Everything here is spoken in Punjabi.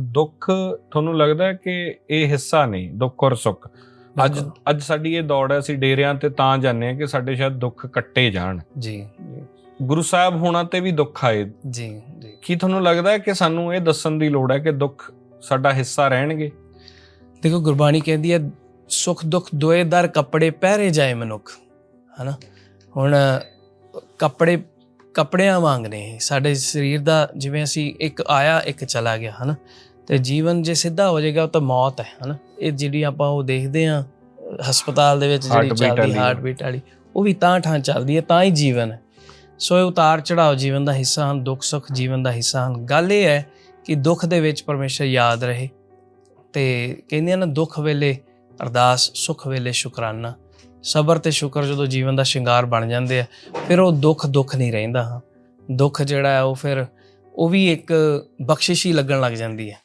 ਦੁੱਖ ਤੁਹਾਨੂੰ ਲੱਗਦਾ ਕਿ ਇਹ ਹਿੱਸਾ ਨਹੀਂ ਦੁੱਖ ਔਰ ਸੁੱਖ? ਅੱਜ। ਅੱਜ ਸਾਡੀ ਇਹ ਦੌੜ ਹੈ ਅਸੀਂ ਡੇਰਿਆਂ ਤੇ ਤਾਂ ਜਾਂਦੇ ਹਾਂ ਕਿ ਸਾਡੇ ਸ਼ਾਇਦ ਦੁੱਖ ਕੱਟੇ ਜਾਣ। ਜੀ। ਗੁਰੂ ਸਾਹਿਬ ਹੋਣਾ ਤੇ ਵੀ ਦੁੱਖ ਆਏ। ਜੀ ਜੀ। ਕੀ ਤੁਹਾਨੂੰ ਲੱਗਦਾ ਕਿ ਸਾਨੂੰ ਇਹ ਦੱਸਣ ਦੀ ਲੋੜ ਹੈ ਕਿ ਦੁੱਖ ਸਾਡਾ ਹਿੱਸਾ ਰਹਿਣਗੇ? ਦੇਖੋ ਗੁਰਬਾਣੀ ਕਹਿੰਦੀ ਹੈ ਸੁਖ ਦੁੱਖ ਦੋਏ ਦਰ ਕੱਪੜੇ ਪਹਿਰੇ ਜਾਏ ਮਨੁੱਖ। ਹਨਾ? ਹੁਣ ਕੱਪੜੇ ਕੱਪੜਿਆਂ ਵਾਂਗ ਨੇ। ਸਾਡੇ ਸਰੀਰ ਦਾ ਜਿਵੇਂ ਅਸੀਂ ਇੱਕ ਆਇਆ ਇੱਕ ਚਲਾ ਗਿਆ ਹਨਾ? ਤੇ ਜੀਵਨ ਜੇ ਸਿੱਧਾ ਹੋ ਜਾਏਗਾ ਉਹ ਤਾਂ ਮੌਤ ਹੈ ਹਨਾ? ਇਹ ਜਿਹੜੀ ਆਪਾਂ ਉਹ ਦੇਖਦੇ ਆ ਹਸਪਤਾਲ ਦੇ ਵਿੱਚ ਜਿਹੜੀ ਚੱਲਦੀ। ਹਾਰਟ ਬੀਟ ਵਾਲੀ ਉਹ ਵੀ ਤਾਂ ਠਾਂ ਚੱਲਦੀ ਹੈ ਤਾਂ ਹੀ ਜੀਵਨ ਹੈ। ਸੋ ਇਹ ਉਤਾਰ ਚੜਾਓ ਜੀਵਨ ਦਾ ਹਿੱਸਾ ਹਨ ਦੁੱਖ ਸੁੱਖ ਜੀਵਨ ਦਾ ਹਿੱਸਾ ਹਨ। ਗੱਲ ਇਹ ਹੈ ਕਿ ਦੁੱਖ ਦੇ ਵਿੱਚ ਪਰਮੇਸ਼ਰ ਯਾਦ ਰਹੇ ਤੇ ਕਹਿੰਦੇ ਆ ਨਾ ਦੁੱਖ ਵੇਲੇ ਅਰਦਾਸ ਸੁੱਖ ਵੇਲੇ ਸ਼ੁਕਰਾਨਾ। ਸਬਰ ਤੇ ਸ਼ੁਕਰ ਜਦੋਂ ਜੀਵਨ ਦਾ ਸ਼ਿੰਗਾਰ ਬਣ ਜਾਂਦੇ ਆ, ਫਿਰ ਉਹ ਦੁੱਖ ਦੁੱਖ ਨਹੀਂ ਰਹਿੰਦਾ, ਹਾਂ। ਦੁੱਖ ਜਿਹੜਾ ਹੈ ਉਹ ਫਿਰ ਉਹ ਵੀ ਇੱਕ ਬਖਸ਼ਿਸ਼ ਹੀ ਲੱਗਣ ਲੱਗ ਜਾਂਦੀ ਹੈ।